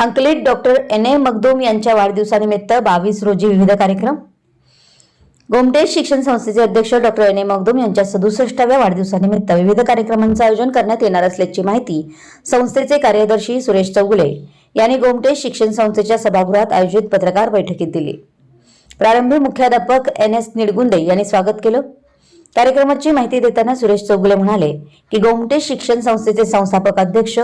अंकलेट doctor N A Magdum यांच्या वाढदिवसानिमित्त बावीस रोजी विविध कार्यक्रम. गोमटेश शिक्षण संस्थेचे अध्यक्ष डॉक्टर एन ए मगदूम यांच्या सदुसष्टाव्या वाढदिवसानिमित्त विविध कार्यक्रमांचं आयोजन करण्यात येणार असल्याची माहिती संस्थेचे कार्यदर्शी सुरेश चौगुले यांनी गोमटेश शिक्षण संस्थेच्या सभागृहात आयोजित पत्रकार बैठकीत दिली. प्रारंभी मुख्याध्यापक एन एस निडगुंदे यांनी स्वागत केलं. कार्यक्रमाची माहिती देताना सुरेश चौगुले म्हणाले की गोमटेश शिक्षण संस्थेचे संस्थापक अध्यक्ष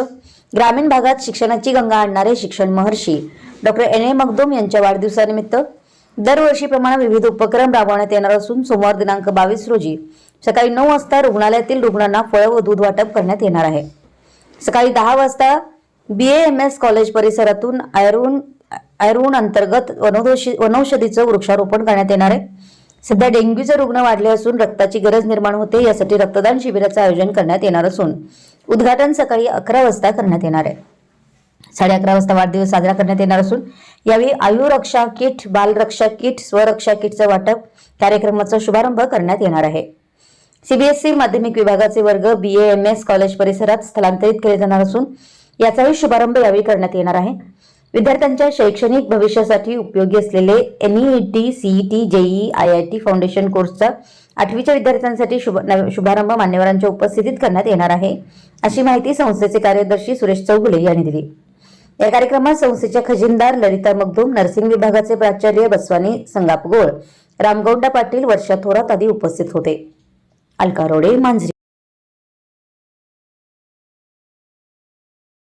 ग्रामीण भागात शिक्षणाची गंगा आणणारे शिक्षण महर्षी डॉक्टर एन ए मगदोम यांच्या वाढदिवसानिमित्त दरवर्षीप्रमाणे विविध उपक्रम राबवण्यात येणार असून सोमवार दिनांक बावीस रोजी सकाळी नऊ वाजता रुग्णालयातील रुग्णांना फळं व दूध वाटप करण्यात येणार आहे. सकाळी दहा वाजता बी एम एस कॉलेज परिसरातून आयरून आयरून अंतर्गत वनौषधी वनौषधीचं वृक्षारोपण करण्यात येणार आहे. सध्या डेंग्यूचे रुग्ण वाढले असून रक्ताची गरज निर्माण होते यासाठी रक्तदान शिबिराचं आयोजन करण्यात येणार असून उद्घाटन सकाळी अकरा वाजता करण्यात येणार आहे. साडे अकरा वाजता वाढदिवस साजरा करण्यात येणार असून यावेळी आयुरक्षा किट बालरक्षा किट स्वरक्षा किटचं वाटप कार्यक्रमाचा शुभारंभ करण्यात येणार आहे. सीबीएसई माध्यमिक विभागाचे वर्ग बी एम एस कॉलेज परिसरात स्थलांतरित केले जाणार असून याचाही शुभारंभ यावेळी करण्यात येणार आहे. विद्यार्थ्यांच्या शैक्षणिक भविष्यासाठी उपयोगी असलेले E NET CET JEE I I T foundation कोर्सचा आठवीच्या विद्यार्थ्यांसाठी शुभ शुभारंभ मान्यवरांच्या उपस्थितीत करण्यात येणार आहे. अशी माहिती संस्थेचे कार्यदर्शी सुरेश चौगुले यांनी दिली. या कार्यक्रमात संस्थेच्या खजिनदार ललिता मगदूम नर्सिंग विभागाचे प्राचार्य बसवानी संगापगोळ रामगौंडा पाटील वर्षा थोरात आदी उपस्थित होते. अलका रोडे मांजरी.